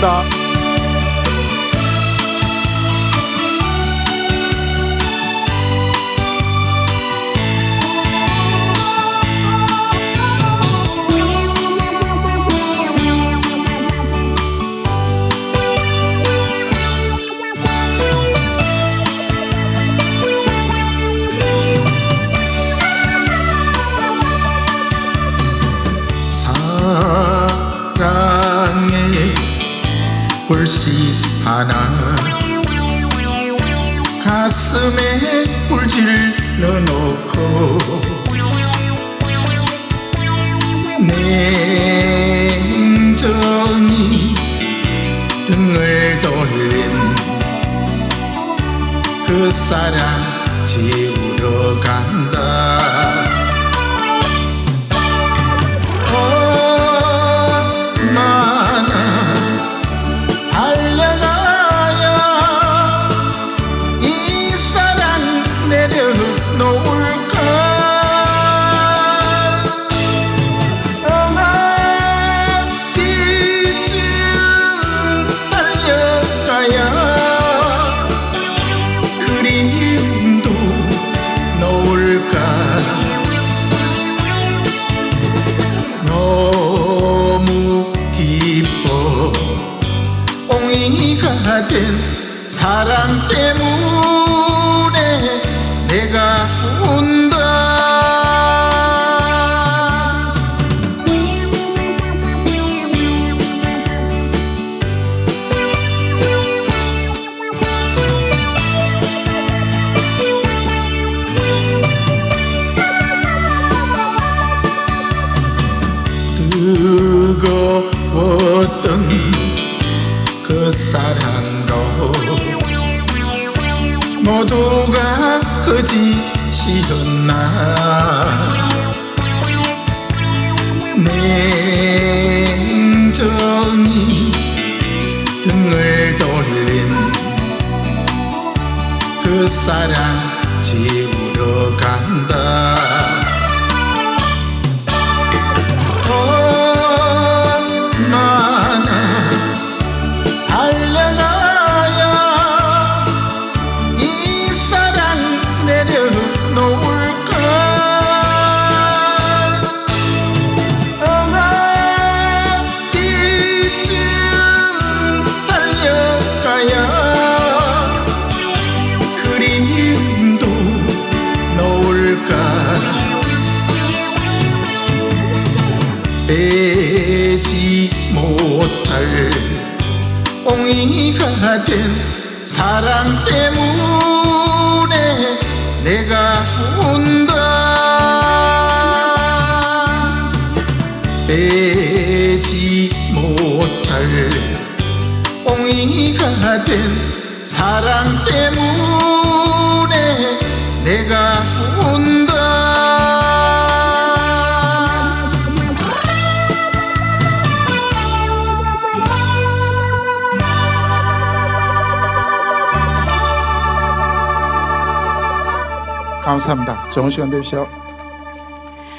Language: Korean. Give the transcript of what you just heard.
감 불씨 하나. 가슴에 불질러 놓고 냉정히 등을 돌린 그 사랑 지우러 간다 사랑 때문에 내가 운다. 뜨거웠던 그 사랑도 모두가 거짓이었나? 냉정히 등을 돌린 그 사랑 지우러 간다 놓을까? 어디쯤 달려가야. 그림도 놓을까? 빼지 못할 옹이가 된 사랑 때문 빼지 못할 옹이가 된 사랑 때문에 내가 운다 감사합니다. 좋은 시간 되십시오.